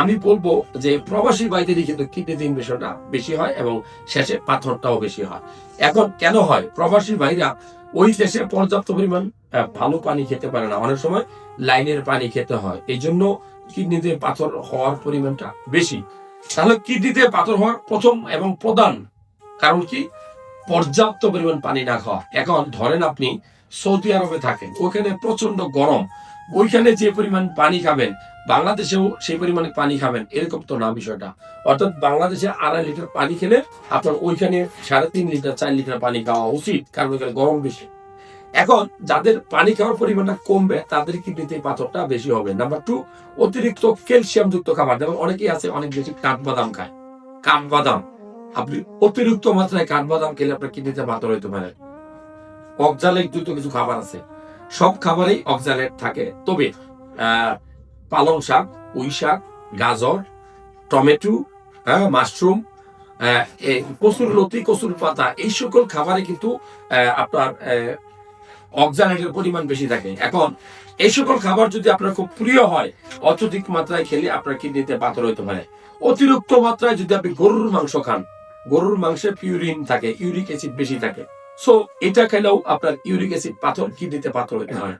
আমি বলব যে প্রবাসী বাইদেরই কিন্তু কিডনিতে ইনফেকশনটা বেশি হয় এবং শেষে পাথরটাও বেশি হয়। এখন কেন হয়? প্রবাসী ভাইরা ওই দেশে পর্যাপ্ত পরিমাণ ভালো পানি খেতে পারে না। অনেক সময় লাইনের পানি খেতে হয়। এই জন্য কিডনিতে পাথর হওয়ার পরিমাণটা বেশি। তাহলে কিডনিতে পাথর হওয়ার প্রথম এবং প্রধান কারণ কি? পর্যাপ্ত পরিমাণ পানি না খাওয়া। এখন ধরেন আপনি সৌদি আরবে থাকেন, ওখানে প্রচণ্ড গরম। ওইখানে যে পরিমাণ পানি খাবেন বাংলাদেশেও সেই পরিমাণে পানি খাবেন, এরকম তো না বিষয়টা। অর্থাৎ বাংলাদেশে আড়াই লিটার পানি খেলে আপনার ওইখানে সাড়ে তিন লিটার, চার লিটার পানি খাওয়া উচিত, কারণ ওইখানে গরম বেশি। এখন যাদের পানি খাওয়ার পরিমাণটা কমবে, তাদের কিডনিতে পাথরটা বেশি হবে। নাম্বার টু অতিরিক্ত ক্যালসিয়াম যুক্ত খাবার। যেমন অনেকেই আছে, অনেক বেশি কাঠবাদাম খায়। কাঠবাদাম। আপনি অতিরিক্ত মাত্রায় কাঠবাদাম খেলে আপনার কিডনিতে পাথর হইতে পারে। অক্সালেট যুক্ত কিছু খাবার আছে। সব খাবারেই অক্সালেট থাকে। তবে পালং শাক, পুঁই শাক, গাজর, টমেটো হ্যাঁ মাশরুম কসুর লতি কসুর পাতা, এই সকল খাবারে কিন্তু আপনার অক্সালেটের পরিমাণ বেশি থাকে। এখন, এই সকল খাবার যদি আপনার খুব প্রিয় হয়, অত্যধিক মাত্রায় খেলে আপনার কিডনিতে পাথর হতে পারে। অতিরিক্ত মাত্রায় যদি আপনি গরুর মাংস খান, গরুর মাংসে পিউরিন থাকে ইউরিক অ্যাসিড বেশি থাকে। সো এটা খেলেও আপনার ইউরিক অ্যাসিড পাথর, কিডনিতে পাথর হতে পারে।